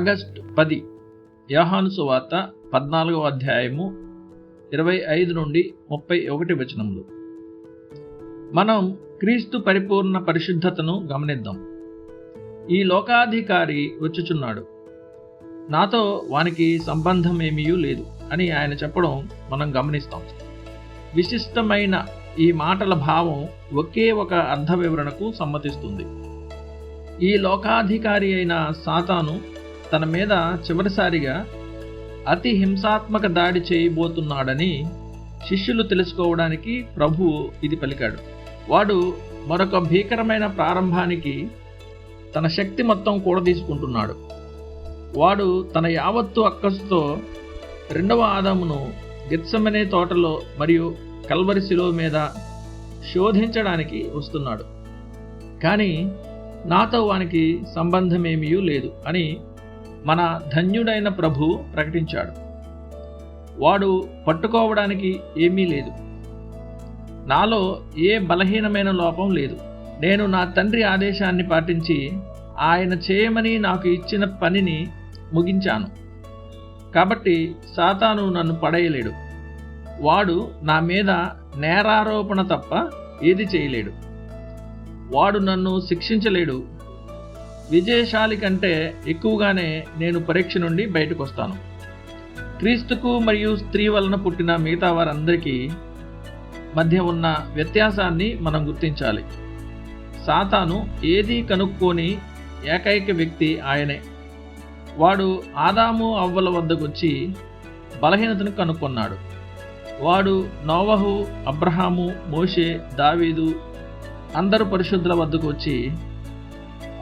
August పది యోహాను సువార్త పద్నాలుగవ అధ్యాయము ఇరవై ఐదు నుండి ముప్పై ఒకటి వచనములు. మనం క్రీస్తు పరిపూర్ణ పరిశుద్ధతను గమనిద్దాం. ఈ లోకాధికారి వచ్చుచున్నాడు. నాతో వానికి సంబంధం ఏమీ లేదు అని ఆయన చెప్పడం మనం గమనిస్తాం. విశిష్టమైన ఈ మాటల భావం ఒకే ఒక అర్థ వివరణకు సమ్మతిస్తుంది. ఈ లోకాధికారి అయిన సాతాను తన మీద చివరిసారిగా అతి హింసాత్మక దాడి చేయబోతున్నాడని శిష్యులు తెలుసుకోవడానికి ప్రభువు ఇది పలికాడు. వాడు మరొక భీకరమైన ప్రారంభానికి తన శక్తి మొత్తం కూడదీసుకుంటున్నాడు. వాడు తన యావత్తు అక్కసుతో రెండవ ఆదామును గెత్సమనే తోటలో మరియు కల్వరి శిలో మీద శోధించడానికి వస్తున్నాడు. కానీ నాతో వానికి సంబంధమేమీ లేదు అని మన ధన్యుడైన ప్రభు ప్రకటించాడు. వాడు పట్టుకోవడానికి ఏమీ లేదు. నాలో ఏ బలహీనమైన లోపం లేదు. నేను నా తండ్రి ఆదేశాన్ని పాటించి ఆయన చేయమని నాకు ఇచ్చిన పనిని ముగించాను. కాబట్టి సాతాను నన్ను పడేయలేడు. వాడు నా మీద నేరారోపణ తప్ప ఏది చేయలేడు. వాడు నన్ను శిక్షించలేడు. విజయశాలి కంటే ఎక్కువగానే నేను పరీక్ష నుండి బయటకు వస్తాను క్రీస్తుకు మరియు స్త్రీ వలన పుట్టిన మిగతా వారందరికీ మధ్య ఉన్న వ్యత్యాసాన్ని మనం గుర్తించాలి. సాతాను ఏదీ కనుక్కోని ఏకైక వ్యక్తి ఆయనే. వాడు ఆదాము అవ్వల వద్దకు వచ్చి బలహీనతను కనుక్కున్నాడు. వాడు నోవహు అబ్రహాము మోషే దావీదు అందరు పరిశుద్ధుల వద్దకు వచ్చి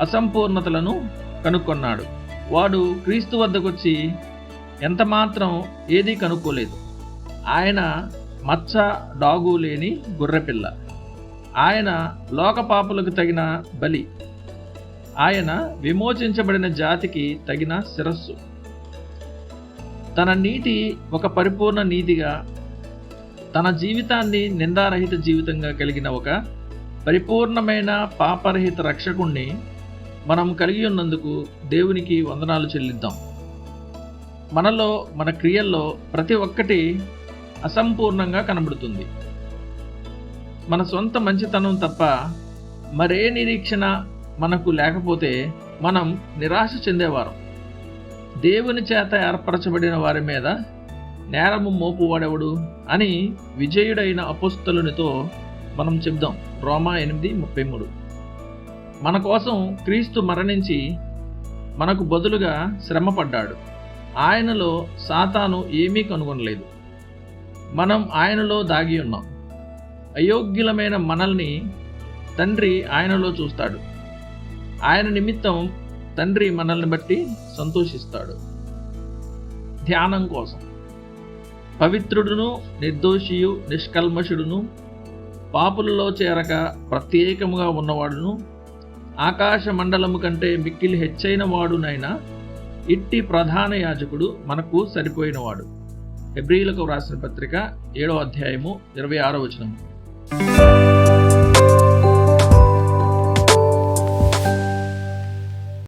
అసంపూర్ణతలను కనుక్కున్నాడు. వాడు క్రీస్తు వద్దకు వచ్చి ఎంత మాత్రం ఏదీ కనుక్కోలేదు. ఆయన మచ్చ డాగు లేని గుర్రెపిల్ల. ఆయన లోకపాపులకు తగిన బలి. ఆయన విమోచించబడిన జాతికి తగిన శిరస్సు. తన నీతి ఒక పరిపూర్ణ నీతిగా తన జీవితాన్ని నిందారహిత జీవితంగా కలిగిన ఒక పరిపూర్ణమైన పాపరహిత రక్షకుణ్ణి మనం కలిగి ఉన్నందుకు దేవునికి వందనాలు చెల్లిద్దాం. మనలో మన క్రియల్లో ప్రతి ఒక్కటి అసంపూర్ణంగా కనబడుతుంది. మన సొంత మంచితనం తప్ప మరే నిరీక్షణ మనకు లేకపోతే మనం నిరాశ చెందేవారం. దేవుని చేత ఏర్పరచబడిన వారి మీద నేరము మోపువాడెవడు అని విజయుడైన అపుస్తలునితో మనం చెప్దాం రోమా ఎనిమిది ముప్పై మూడు. మన కోసం క్రీస్తు మరణించి మనకు బదులుగా శ్రమపడ్డాడు. ఆయనలో సాతాను ఏమీ కనుగొనలేదు. మనం ఆయనలో దాగి ఉన్నాం. అయోగ్యులమైన మనల్ని తండ్రి ఆయనలో చూస్తాడు. ఆయన నిమిత్తం తండ్రి మనల్ని బట్టి సంతోషిస్తాడు. ధ్యానం కోసం. పవిత్రుడును నిర్దోషియు నిష్కల్మషుడును పాపులలో చేరక ప్రత్యేకముగా ఉన్నవాడును ఆకాశ మండలము కంటే మిక్కిలి హెచ్చైన వాడునైనా ఇట్టి ప్రధాన యాజకుడు మనకు సరిపోయినవాడు. హెబ్రిలకు వ్రాసిన పత్రిక ఏడో అధ్యాయము ఇరవై ఆరో వచనము.